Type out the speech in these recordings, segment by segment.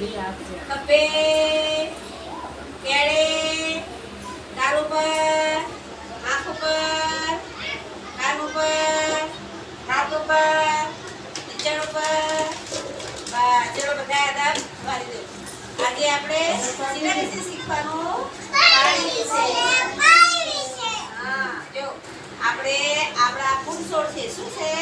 ખભે કેળે ગાલ ઉપર આંખ ઉપર કાન ઉપર હાથ ઉપર નીચણ ઉપર ચલો બધા આદાબ આજે આપણે શીખવાનું પાણી હા જો આપણે આપણા ફૂલછોડ છે શું છે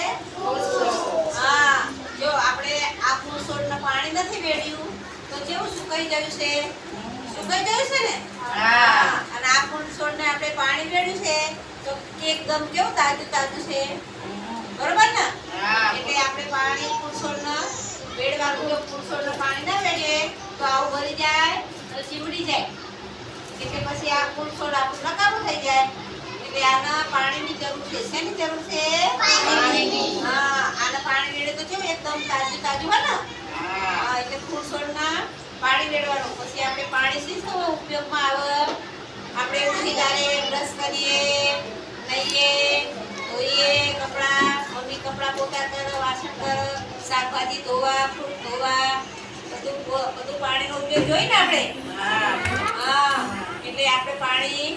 હા જો આપણે આ ફૂલછોડને પાણી નથી વેડ્યું. તો કેવું સુકાઈ ગયું છે? સુકાઈ ગયું છે ને? હા. અને આ ફૂલછોડને આપણે પાણી રેડ્યું છે. તો એકદમ કેવું તાજું તાજું છે? બરોબર ને? એટલે આપણે પાણી ફૂલછોડને વેડવાનું જો ફૂલછોડને પાણી ના વેડીએ તો આવું ભરી જાય તો ચીમડી જાય. એટલે પછી આ ફૂલછોડ આપણું નકામું થઈ જાય. એટલે આના પાણીની જરૂર છે. શેની જરૂર છે? પાણીની. હા આના પાણી રેડે તો કેવું એકદમ તાજું તાજું હોય ને? એટલે ફૂલછોડના પાણી રેડવાનું. પછી આપણે પાણી શી શું ઉપયોગમાં આવે? આપણે ઉઠી ત્યારે બ્રશ કરીએ લઈએ ધોઈએ કપડાં મમ્મી કપડાં પોતા કર વાસણ કર શાકભાજી ધોવા ફ્રૂટ ધોવા બધું બધું પાણીનો ઉપયોગ જોઈએ ને આપણે? હા. હા. એટલે આપણે પાણી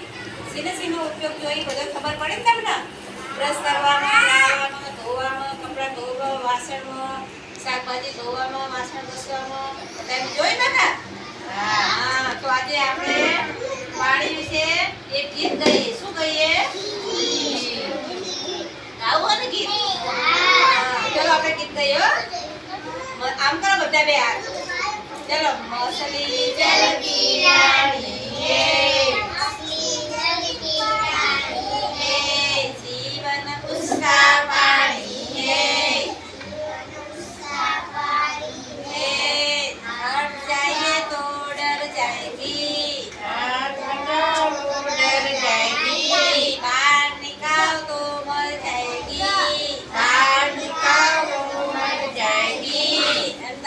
સીને સીનો ઉપયોગ જોઈએ બધો ખબર પડે ને તમને? બ્રશ કરવામાં નાહવામાં ધોવામાં કપડાં ધોવા વાસણમાં શાકભાજી ધોવામાં વાસણ ઘસવામાં. તમે જોઈ નતા? હા. તો આજે આપણે પાણી વિશે એક ગીત ગાઈએ. શું ગાઈએ? આવું ને ગીત? ચલો આપણે ગીત ગાઈએ. આમ કરો બધા બે હાથ. ચલો મસલી જલકી રાણીએ